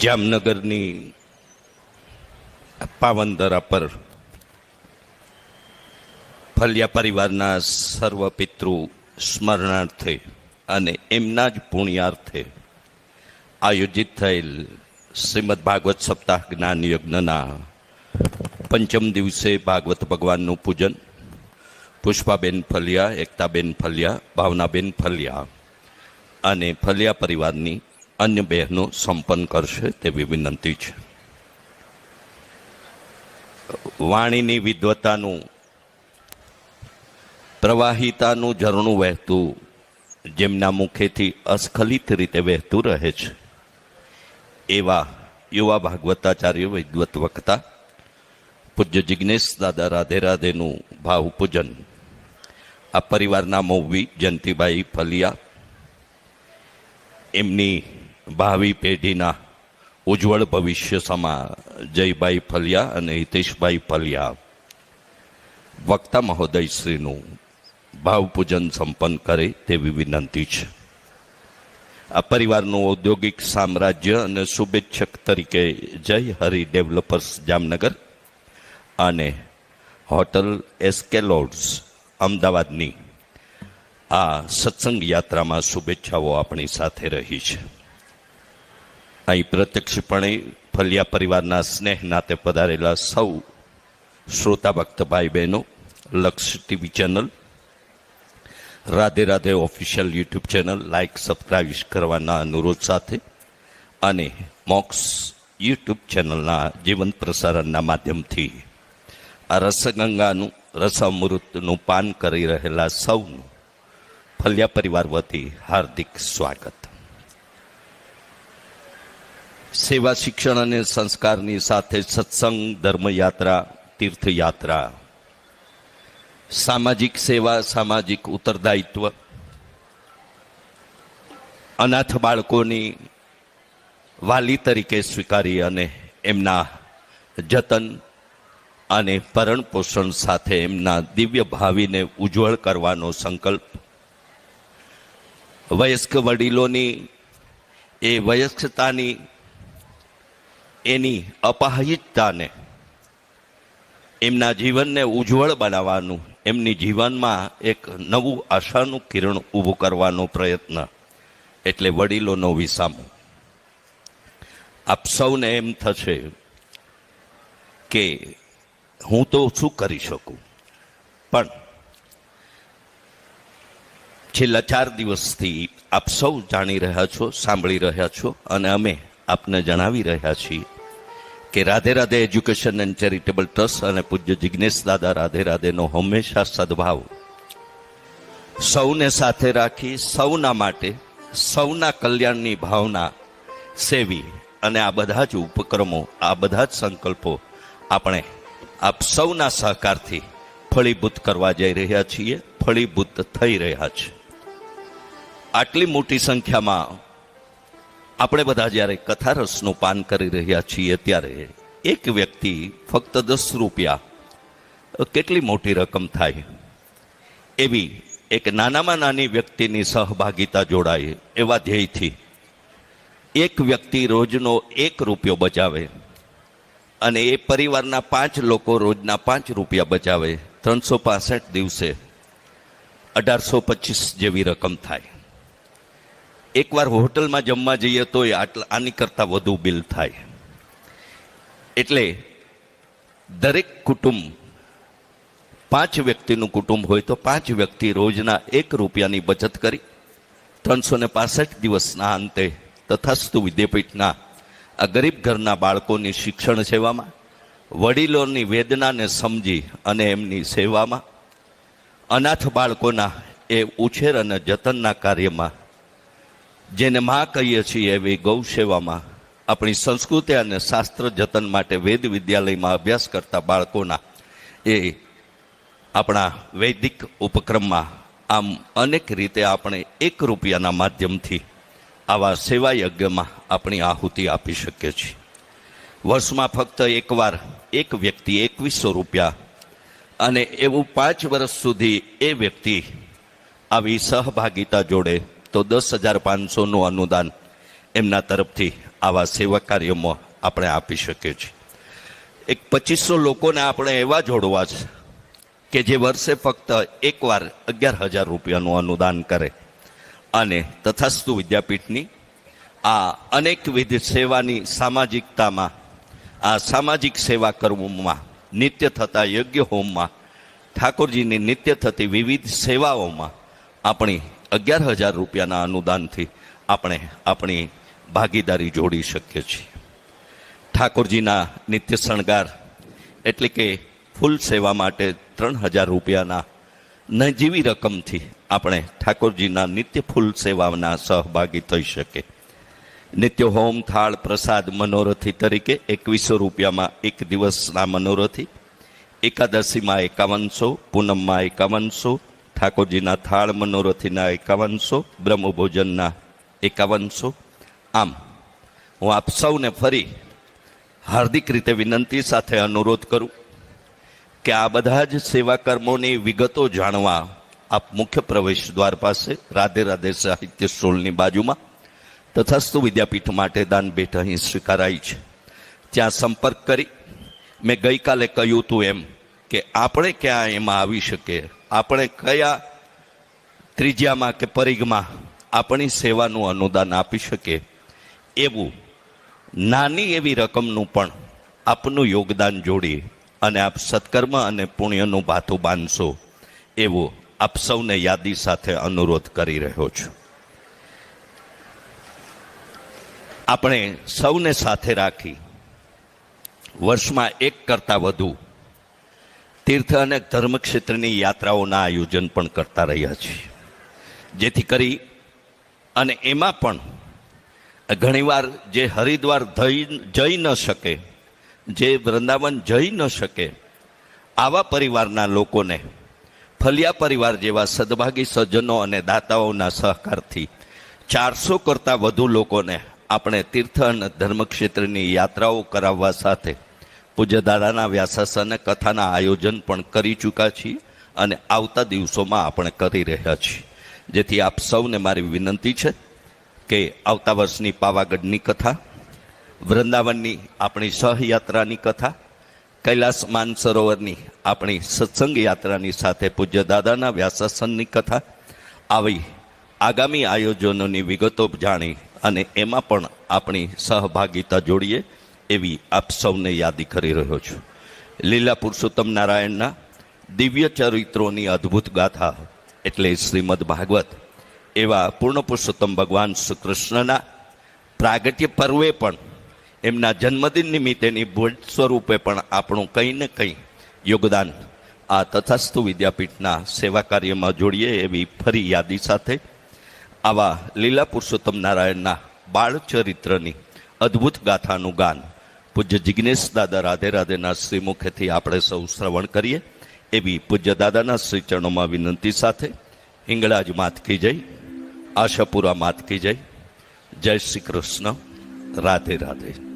જામનગરની પાવનદરા પર ફલિયા પરિવારના સર્વ પિતૃ સ્મરણાર્થે અને એમના જ પુણ્યાર્થે આયોજિત થયેલ શ્રીમદ ભાગવત સપ્તાહ જ્ઞાન યજ્ઞના પંચમ દિવસે ભાગવત ભગવાનનું પૂજન. પુષ્પાબેન ફલિયા, એકતાબેન ફલિયા, ભાવનાબેન ફલિયા અને ફલિયા પરિવારની અન્ય બહેનો સંપન્ન કરશે તેવી વિનંતી છે. વાણીની વિદ્વતાનું પ્રવાહિતાનું ઝરણું વહેતું, જેમના મુખેથી અસ્ખલિત રીતે વહેતું રહે છે. એવા યુવા ભાગવતાચાર્ય વિદ્વત વક્તા પૂજ્ય જિજ્ઞેશ દાદા રાધે રાધેનું ભાવ પૂજન આ પરિવારના મૌવી જયંતિભાઈ ફલિયા, એમની ભાવિ પેઢીના ઉજ્જવળ ભવિષ્ય સમા જયભાઈ ફલિયા અને હિતેશભાઈ ફલિયા વક્તા મહોદયશ્રીનું ભાવપૂજન સંપન્ન કરે તેવી વિનંતી છે. આ પરિવારનું ઔદ્યોગિક સામ્રાજ્ય અને શુભેચ્છક તરીકે જય હરિ ડેવલપર્સ જામનગર અને હોટલ એસ્કેલોર્ડ્સ અમદાવાદની આ સત્સંગ યાત્રામાં શુભેચ્છાઓ આપણી સાથે રહી છે. અહીં પ્રત્યક્ષપણે ફલિયા પરિવારના સ્નેહ નાતે પધારેલા સૌ શ્રોતા ભક્ત ભાઈ બહેનો Laksh TV channel, Radhe Radhe official YouTube channel like subscribe કરવાના અનુરોધ સાથે અને મોક્સ યુટ્યુબ ચેનલના જીવંત પ્રસારણના માધ્યમથી આ રસગંગાનું, રસામૃતનું પાન કરી રહેલા સૌનું ફલિયા પરિવાર વતી હાર્દિક સ્વાગત. સેવા શિક્ષણ અને સંસ્કારની સાથે સત્સંગ, ધર્મયાત્રા, તીર્થયાત્રા. સામાજિક સેવા, સામાજિક ઉત્તરદાયિત્વ. અનાથ બાળકોની વાલી તરીકે સ્વીકારી અને એમના જતન અને ભરણ પોષણ સાથે એમના દિવ્ય ભાવિને ઉજ્જવળ કરવાનો સંકલ્પ. વયસ્ક વડીલોની એ વયસ્કતાની એની અપાહિતતાને એમના જીવનને ઉજ્જવળ બનાવવાનું, એમની જીવનમાં એક નવું આશાનું કિરણ ઊભું કરવાનો પ્રયત્ન. એટલે વડીલોનો વિસામો. આપ સૌને એમ થશે કે હું તો શું કરી શકું? પણ છેલ્લા ચાર દિવસથી આપ સૌ જાણી રહ્યા છો, સાંભળી રહ્યા છો, અને અમે આપને જણાવી રહ્યા છીએ કે Radhe Radhe education and charitable trust અને પૂજ્ય જિજ્ઞેશ દાદા રાધે રાધેનો હંમેશા સદભાવ. સૌને સાથે રાખી સૌના માટે સૌના કલ્યાણની ભાવના સેવી અને આ બધા જ ઉપક્રમો, આ બધા જ સંકલ્પો આપણે આપ સૌના સહકારથી ફળીભૂત કરવા જઈ રહ્યા છીએ, ફળીભૂત થઈ રહ્યા છે. આટલી મોટી સંખ્યામાં આપણે બધા જ્યારે કથારસનું પાન કરી રહ્યા છીએ ત્યારે એક વ્યક્તિ ફક્ત દસ રૂપિયા કેટલી મોટી રકમ થાય? એવી એક નાનામાં નાની વ્યક્તિની સહભાગિતા જોડાય એવા ધ્યેયથી એક વ્યક્તિ રોજનો એક રૂપિયો બચાવે અને એ પરિવારના પાંચ લોકો રોજના પાંચ રૂપિયા બચાવે. ત્રણસો પાસઠ દિવસે અઢારસો પચીસ જેવી રકમ થાય. એકવાર હોટલમાં જમવા જઈએ તો આટલા આની કરતાં વધુ બિલ થાય. એટલે દરેક કુટુંબ, પાંચ વ્યક્તિનું કુટુંબ હોય તો પાંચ વ્યક્તિ રોજના એક રૂપિયાની બચત કરી ત્રણસો ને પાસઠ દિવસના અંતે તથાસ્તુ વિદ્યાપીઠના આ ગરીબ ઘરના બાળકોની શિક્ષણ સેવામાં, વડીલોની વેદનાને સમજી અને એમની સેવામાં, અનાથ બાળકોના એ ઉછેર અને જતનના કાર્યમાં જેને માં કહીએ છીએ એવી ગૌ સેવામાં આપણી સંસ્કૃતિ અને શાસ્ત્ર જતન માટે વેદ વિદ્યાલયમાં અભ્યાસ કરતા બાળકોના એ આપણા વૈદિક ઉપક્રમમાં આમ અનેક રીતે આપણે એક રૂપિયાના માધ્યમથી આવા સેવા યજ્ઞમાં આપણી આહુતિ આપી શકીએ છીએ. વર્ષમાં ફક્ત એકવાર એક વ્યક્તિ એકવીસો રૂપિયા અને એવું પાંચ વર્ષ સુધી એ વ્યક્તિ આવી સહભાગિતા જોડે તો દસ હજાર પાંચસોનું અનુદાન એમના તરફથી આવા સેવા કાર્યોમાં આપણે આપી શકીએ છીએ. એક પચીસો લોકોને આપણે એવા જોડવા છે કે જે વર્ષે ફક્ત એકવાર અગિયાર હજાર રૂપિયાનું અનુદાન કરે અને તથાસ્તુ વિદ્યાપીઠની આ અનેકવિધ સેવાની સામાજિકતામાં, આ સામાજિક સેવા કર્મોમાં, નિત્ય થતા યજ્ઞ હોમમાં, ઠાકોરજીની નિત્ય થતી વિવિધ સેવાઓમાં આપણી અગિયાર હજાર રૂપિયાના અનુદાનથી આપણે આપણી ભાગીદારી જોડી શકીએ છીએ. ઠાકોરજીના નિત્ય શણગાર એટલે કે ફૂલ સેવા માટે ત્રણ હજાર રૂપિયાના નજીવી રકમથી આપણે ઠાકોરજીના નિત્ય ફૂલ સેવાના સહભાગી થઈ શકે નિત્ય હોમ, થાળ, પ્રસાદ, મનોરથી તરીકે એકવીસો રૂપિયામાં એક દિવસના મનોરથી, એકાદશીમાં એકાવનસો, પૂનમમાં એકાવનસો ઠાકોરજીના થાળ મનોરથીના એકાવનસો, બ્રહ્મભોજનના એકાવનસો. આમ, હું આપ સૌને ફરી હાર્દિક રીતે વિનંતી સાથે અનુરોધ કરું કે આ બધા જ સેવા કર્મોની વિગતો જાણવા આપ મુખ્ય પ્રવેશ દ્વાર પાસે, રાધે રાધે સાહિત્ય સ્ટોલની બાજુમાં તથાસ્તુ વિદ્યાપીઠ માટે દાન ભેટ અહીં સ્વીકારાઈ છે. ત્યાં સંપર્ક કરી, મેં ગઈકાલે કહ્યું હતું એમ કે આપણે ક્યાં એમાં આવી શકીએ? આપણે કયા ત્રિજ્યામાં કે પરિઘમાં આપણી સેવાનું અનુદાન આપી શકીએ? એવું, નાની એવી રકમનું પણ આપનું યોગદાન જોડી અને આપ સત્કર્મ અને પુણ્યનું ભાથું બાંધશો એવો આપ સૌને યાદી સાથે અનુરોધ કરી રહ્યો છું. આપણે સૌને સાથે રાખી વર્ષમાં એક કરતાં વધુ તીર્થ અને ધર્મક્ષેત્રની યાત્રાઓના આયોજન પણ કરતા રહ્યા છીએ. જેથી કરી અને એમાં પણ ઘણીવાર જે હરિદ્વાર જઈ ન શકે, જે વૃંદાવન જઈ ન શકે, આવા પરિવારના લોકોને ફલિયા પરિવાર જેવા સદભાગી સજ્જનો અને દાતાઓના સહકારથી ચારસો કરતાં વધુ લોકોને આપણે તીર્થ અને ધર્મક્ષેત્રની યાત્રાઓ કરાવવા સાથે પૂજ્ય દાદાના વ્યાસાસન કથાના આયોજન પણ કરી ચૂક્યા છીએ અને આવતા દિવસોમાં આપણે કરી રહ્યા છીએ. જેથી આપ સૌને મારી વિનંતી છે કે આવતા વર્ષની પાવાગઢની કથા, વૃંદાવનની આપણી સહયાત્રાની કથા, કૈલાસ માનસરોવરની આપણી સત્સંગ યાત્રાની સાથે પૂજ્ય દાદાના વ્યાસાસનની કથા, આવી આગામી આયોજનોની વિગતો જાણી અને એમાં પણ આપણી સહભાગિતા જોડીએ એવી આપ સૌને યાદી કરી રહ્યો છું. લીલા પુરુષોત્તમ નારાયણના દિવ્ય ચરિત્રોની અદ્ભુત ગાથા એટલે શ્રીમદ ભાગવત, એવા પૂર્ણ પુરુષોત્તમ ભગવાન શ્રી કૃષ્ણના પ્રાગટ્ય પર્વે પણ, એમના જન્મદિન નિમિત્તેની ભેટ સ્વરૂપે પણ આપણું કંઈ ને કંઈ યોગદાન આ તથાસ્તુ વિદ્યાપીઠના સેવા કાર્યમાં જોડીએ એવી ફરી યાદી સાથે આવા લીલા પુરુષોત્તમ નારાયણના બાળ ચરિત્રની અદ્ભુત ગાથાનું ગાન પૂજ્ય જિજ્ઞેશ દાદા રાધે રાધેના શ્રી મુખેથી આપણે સૌ શ્રવણ કરીએ એવી પૂજ્ય દાદાના શ્રી ચરણોમાં વિનંતી સાથે હિંગળાજ માથકી જઈ આશાપુરા માથકી જઈ જય શ્રી કૃષ્ણ, રાધે રાધે.